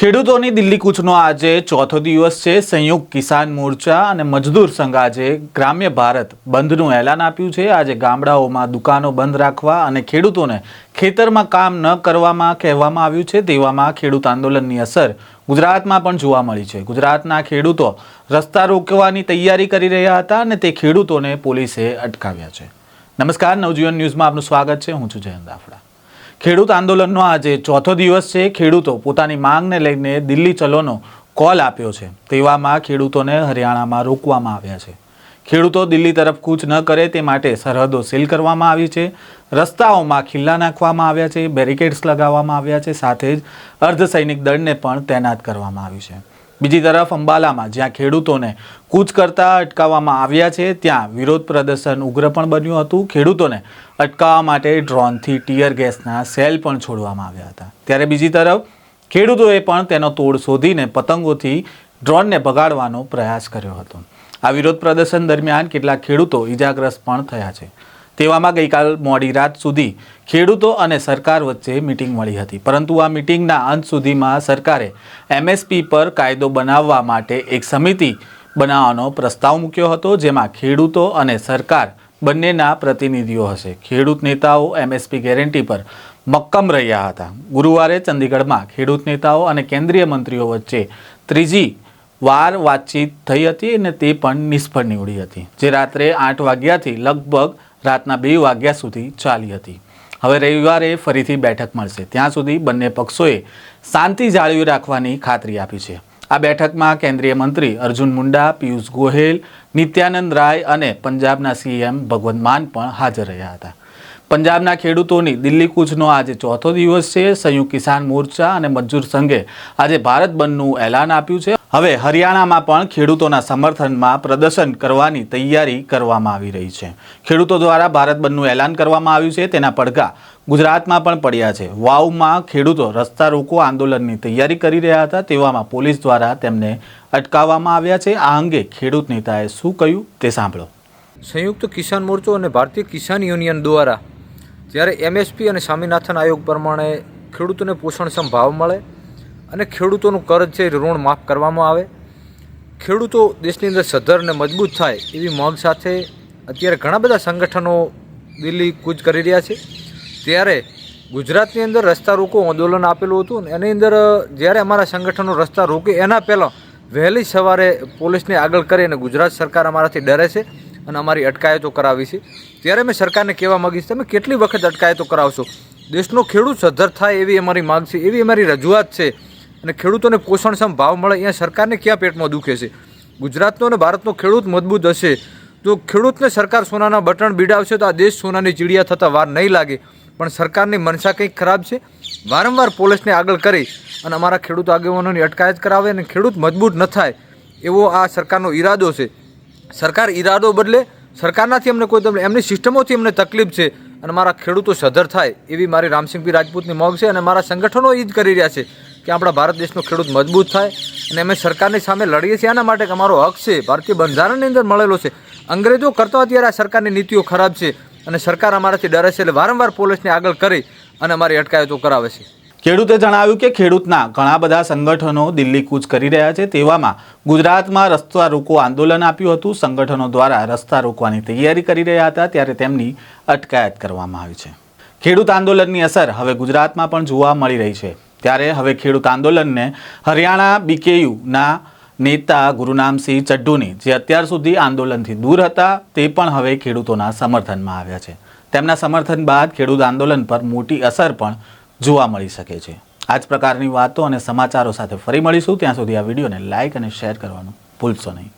ખેડૂતોની દિલ્હી કૂચનો આજે ચોથો દિવસ છે. સંયુક્ત કિસાન મોરચા અને મજદૂર સંઘ આજે ગ્રામ્ય ભારત બંધનું એલાન આપ્યું છે. આજે ગામડાઓમાં દુકાનો બંધ રાખવા અને ખેડૂતોને ખેતરમાં કામ ન કરવામાં કહેવામાં આવ્યું છે. તેવામાં ખેડૂત આંદોલનની અસર ગુજરાતમાં પણ જોવા મળી છે. ગુજરાતના ખેડૂતો રસ્તા રોકવાની તૈયારી કરી રહ્યા હતા અને તે ખેડૂતોને પોલીસે અટકાવ્યા છે. નમસ્કાર. નવજીવન ન્યૂઝમાં આપનું સ્વાગત છે. હું છું જયંત દાફડા ખેડૂત આંદોલનનો આજે ચોથો દિવસ છે. ખેડૂતો પોતાની માંગને લઈને દિલ્હી ચલોનો કોલ આપ્યો છે. તેવામાં ખેડૂતોને હરિયાણામાં રોકવામાં આવ્યા છે. ખેડૂતો દિલ્હી તરફ કૂચ ન કરે તે માટે સરહદો સીલ કરવામાં આવી છે. રસ્તાઓમાં ખિલ્લા નાખવામાં આવ્યા છે. બેરિકેડ્સ લગાવવામાં આવ્યા છે. સાથે જ અર્ધસૈનિક દળને પણ તૈનાત કરવામાં આવ્યું છે. બીજી તરફ અંબાલામાં જ્યાં ખેડૂતોને કૂચ કરતા અટકાવવામાં આવ્યા છે, ત્યાં વિરોધ પ્રદર્શન ઉગ્ર પણ બન્યું હતું. ખેડૂતોને અટકાવવા માટે ડ્રોનથી ટીયર ગેસના સેલ પણ છોડવામાં આવ્યા હતા. ત્યારે બીજી તરફ ખેડૂતોએ પણ તેનો તોડ શોધીને પતંગોથી ડ્રોનને બગાડવાનો પ્રયાસ કર્યો હતો. આ વિરોધ પ્રદર્શન દરમિયાન કેટલાક ખેડૂતો ઈજાગ્રસ્ત પણ થયા છે. તેવામાં ગઈકાલ મોડી રાત સુધી ખેડૂતો અને સરકાર વચ્ચે મિટિંગ મળી હતી. પરંતુ આ મિટિંગના અંત સુધીમાં સરકારે એમએસપી પર કાયદો બનાવવા માટે એક સમિતિ બનાવવાનો પ્રસ્તાવ મૂક્યો હતો, જેમાં ખેડૂતો અને સરકાર બંનેના પ્રતિનિધિઓ હશે. ખેડૂત નેતાઓ એમએસપી ગેરંટી પર મક્કમ રહ્યા હતા. ગુરુવારે ચંદીગઢમાં ખેડૂત નેતાઓ અને કેન્દ્રીય મંત્રીઓ વચ્ચે ત્રીજી વાર વાતચીત થઈ હતી અને તે પણ નિષ્ફળ નીવડી હતી, જે રાત્રે આઠ વાગ્યાથી લગભગ રાતના બે વાગ્યા સુધી ચાલી હતી. હવે રવિવારે ફરીથી બેઠક મળશે. ત્યાં સુધી બંને પક્ષોએ શાંતિ જાળવી રાખવાની ખાતરી આપી છે. આ બેઠકમાં કેન્દ્રીય મંત્રી અર્જુન મુંડા, પિયુષ ગોહેલ નિત્યાનંદ રાય અને પંજાબના સીએમ ભગવંત માન પણ હાજર રહ્યા હતા. પંજાબના ખેડૂતોની દિલ્હી કૂચનો આજે ચોથો દિવસ છે. સંયુક્ત કિસાન મોરચા અને મજૂર સંઘે આજે ભારત બંધનું એલાન આપ્યું છે. હવે હરિયાણામાં પણ ખેડૂતોના સમર્થનમાં પ્રદર્શન કરવાની તૈયારી કરવામાં આવી રહી છે. ખેડૂતો દ્વારા ભારત બંધનું એલાન કરવામાં આવ્યું છે. તેના પડઘા ગુજરાતમાં પણ પડ્યા છે. વાવમાં ખેડૂતો રસ્તા રોકો આંદોલનની તૈયારી કરી રહ્યા હતા. તેવામાં પોલીસ દ્વારા તેમને અટકાવવામાં આવ્યા છે. આ અંગે ખેડૂત નેતાએ શું કહ્યું તે સાંભળો. સંયુક્ત કિસાન મોરચો અને ભારતીય કિસાન યુનિયન દ્વારા જ્યારે એમએસપી અને સ્વામિનાથન આયોગ પ્રમાણે ખેડૂતોને પોષણક્ષમ ભાવ મળે અને ખેડૂતોનું કર્જ છે ઋણ માફ કરવામાં આવે, ખેડૂતો દેશની અંદર સદ્ધર મજબૂત થાય એવી માંગ સાથે અત્યારે ઘણા બધા સંગઠનો દિલ્હી કૂચ કરી રહ્યા છે. ત્યારે ગુજરાતની અંદર રસ્તા રોકો આંદોલન આપેલું હતું એની અંદર, જ્યારે અમારા સંગઠનો રસ્તા રોકે એના પહેલાં વહેલી સવારે પોલીસને આગળ કરી અને ગુજરાત સરકાર અમારાથી ડરે છે. અને અમારી અટકાયતો કરાવી છે. ત્યારે મેં સરકારને કહેવા માગીશ, તમે કેટલી વખત અટકાયતો કરાવશો? દેશનો ખેડૂત સદ્ધર થાય એવી અમારી માગ છે, એવી અમારી રજૂઆત છે. અને ખેડૂતોને પોષણક્ષમ ભાવ મળે, અહીંયા સરકારને ક્યાં પેટમાં દુખે છે? ગુજરાતનો અને ભારતનો ખેડૂત મજબૂત હશે. તો ખેડૂતને સરકાર સોનાના બટણ બીડાવશે, તો આ દેશ સોનાની ચીડિયા થતાં વાર નહીં લાગે. પણ સરકારની મનસા કંઈક ખરાબ છે? વારંવાર પોલીસને આગળ કરી અને અમારા ખેડૂત આગેવાનોની અટકાયત કરાવે અને ખેડૂત મજબૂત ન થાય, એવો આ સરકારનો ઈરાદો છે. સરકાર ઈરાદો બદલે સરકારનાથી અમને કોઈ તમને એમની સિસ્ટમોથી અમને તકલીફ છે અને મારા ખેડૂતો સધર થાય એવી મારી રામસિંહભાઈ રાજપૂતની માંગ છે અને મારા સંગઠનો એ જ કરી રહ્યા છે કે આપણા ભારત દેશનો ખેડૂત મજબૂત થાય અને અમે સરકારની સામે લડીએ છીએ. આના માટે કે અમારો હક છે. ભારતીય બંધારણની અંદર મળેલો છે. અંગ્રેજો કરતા અત્યારે આ સરકારની નીતિઓ ખરાબ છે અને સરકાર અમારાથી ડરે છે એટલે વારંવાર પોલીસને આગળ કરી અને અમારી અટકાયતો કરાવે છે. ખેડૂતે જણાવ્યું કે ખેડૂતના ઘણા બધા સંગઠનો દિલ્હી કૂચ કરી રહ્યા છે. તેવામાં ગુજરાતમાં રસ્તા રોકો આંદોલન આપ્યું હતું. સંગઠનો દ્વારા રસ્તા રોકવાની તૈયારી કરી રહ્યા હતા. ત્યારે તેમની અટકાયત કરવામાં આવી છે. ખેડૂત આંદોલનની અસર હવે ગુજરાતમાં પણ જોવા મળી રહી છે. ત્યારે હવે ખેડૂત આંદોલનને હરિયાણા બીકેયુના નેતા ગુરુનામસિંહ ચડ્ડુની જે અત્યાર સુધી આંદોલનથી દૂર હતા, તે પણ હવે ખેડૂતોના સમર્થનમાં આવ્યા છે. તેમના સમર્થન બાદ ખેડૂત આંદોલન પર મોટી અસર પણ જોવા મળી શકે છે. આ જ પ્રકારની વાતો અને સમાચારો સાથે ફરી મળીશું. ત્યાં સુધી આ વિડીયોને લાઇક અને શેર કરવાનું ભૂલશો નહીં.